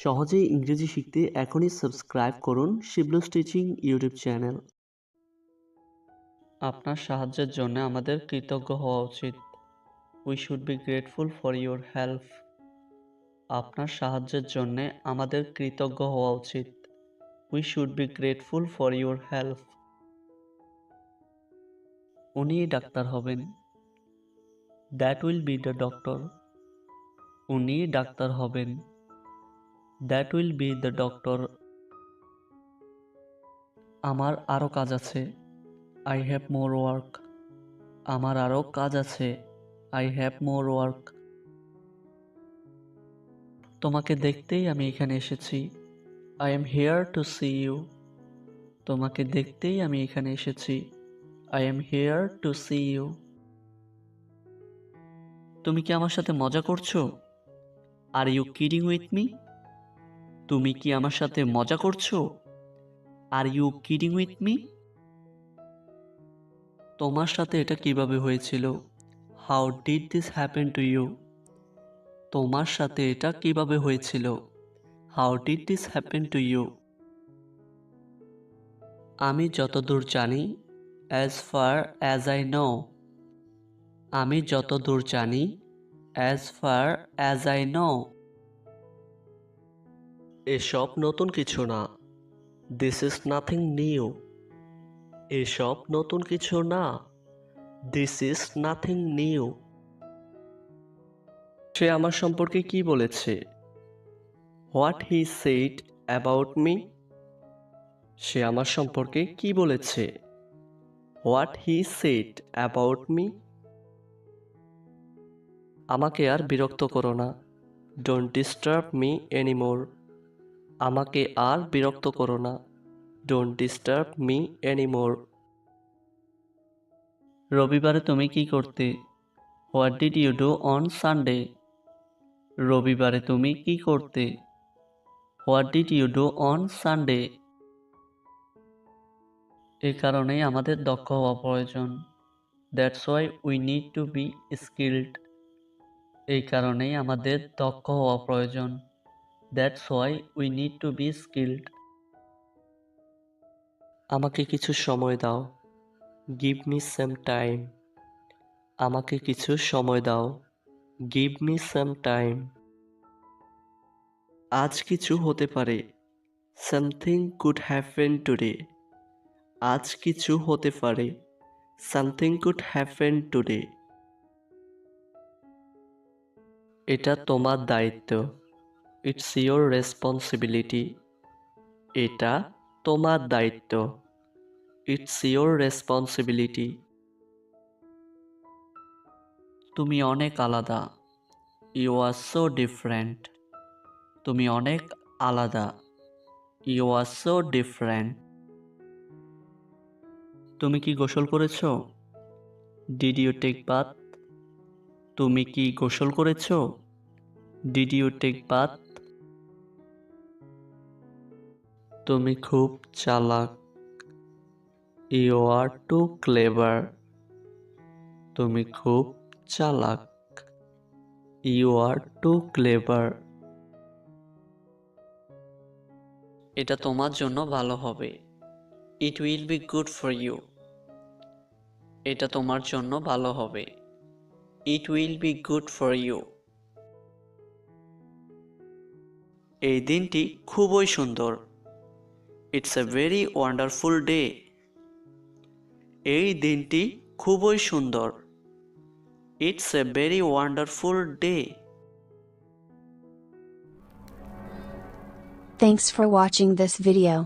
সহজেই ইংরেজি শিখতে এখনই সাবস্ক্রাইব করুন শিবলুস টিচিং ইউটিউব চ্যানেল। আপনার সাহায্যের জন্য আমাদের কৃতজ্ঞ হওয়া উচিত। We should be grateful for your help আপনার সাহায্যের জন্য আমাদের কৃতজ্ঞ হওয়া উচিত। We should be grateful for your help উনিই ডাক্তার হবেন। That will be the doctor উনি ডাক্তার হবেন। That will be the doctor আমার আরও কাজ আছে। আই হ্যাভ মোর ওয়ার্ক আমার আরও কাজ আছে। আই হ্যাভ মোর ওয়ার্ক তোমাকে দেখতেই আমি এখানে এসেছি। I am here to see you তোমাকে দেখতেই আমি এখানে এসেছি। I am here to see you তুমি কি আমার সাথে মজা করছ? Are you kidding with me তুমি কি আমার সাথে মজা করছ? Are you kidding with me তোমার সাথে এটা কীভাবে হয়েছিল? How did this happen to you তোমার সাথে এটা কীভাবে হয়েছিল? How did this happen to you আমি যতদূর জানি as far as I know আমি যতদূর জানি as far as I know এসব নতুন কিছু না। দিস ইজ নাথিং নিউ এসব নতুন কিছু না। দিস ইজ নাথিং নিউ সে আমার সম্পর্কে কি বলেছে? What he said about me সে আমার সম্পর্কে কি বলেছে? What he said about me আমাকে আর বিরক্ত করো না। ডোন্ট ডিস্টার্ব মি এনিমোর আমাকে আর বিরক্ত করো না। ডোন্ট ডিস্টার্ব মি এনিমোর রবিবারে তুমি কি করতে? What did you do on Sunday রবিবারে তুমি কি করতে? What did you do on Sunday এই কারণেই আমাদের দক্ষ হওয়া প্রয়োজন। That's why we need to be skilled এই কারণেই আমাদের দক্ষ হওয়া প্রয়োজন। That's why we need to be skilled আমাকে কিছু সময় দাও। গিভ মি সাম টাইম আমাকে কিছু সময় দাও। গিভ মি সাম টাইম আজ কিছু হতে পারে। সামথিং কুড হ্যাপেন টুডে আজ কিছু হতে পারে। সামথিং কুড হ্যাপেন টুডে এটা তোমার দায়িত্ব। ইটস ইয়োর রেসপন্সিবিলিটি এটা তোমার দায়িত্ব। ইটস ইয়োর রেসপন্সিবিলিটি তুমি অনেক আলাদা। ইউ আর সো ডিফারেন্ট তুমি অনেক আলাদা। ইউ আর সো ডিফারেন্ট তুমি কি গোসল করেছ? ডিড ইউ টেক বাথ তুমি কি গোসল করেছ? ডিড ইউ টেক বাথ তুমি খুব চালাক। ইউ আর টু ক্লেভার তুমি খুব চালাক। ইউ আর টু ক্লেভার এটা তোমার জন্য ভালো হবে। It will be good for you এটা তোমার জন্য ভালো হবে। It will be good for you এই দিনটি খুবই সুন্দর। It's a very wonderful day এই দিনটি খুবই সুন্দর। It's a very wonderful day Thanks for watching this video.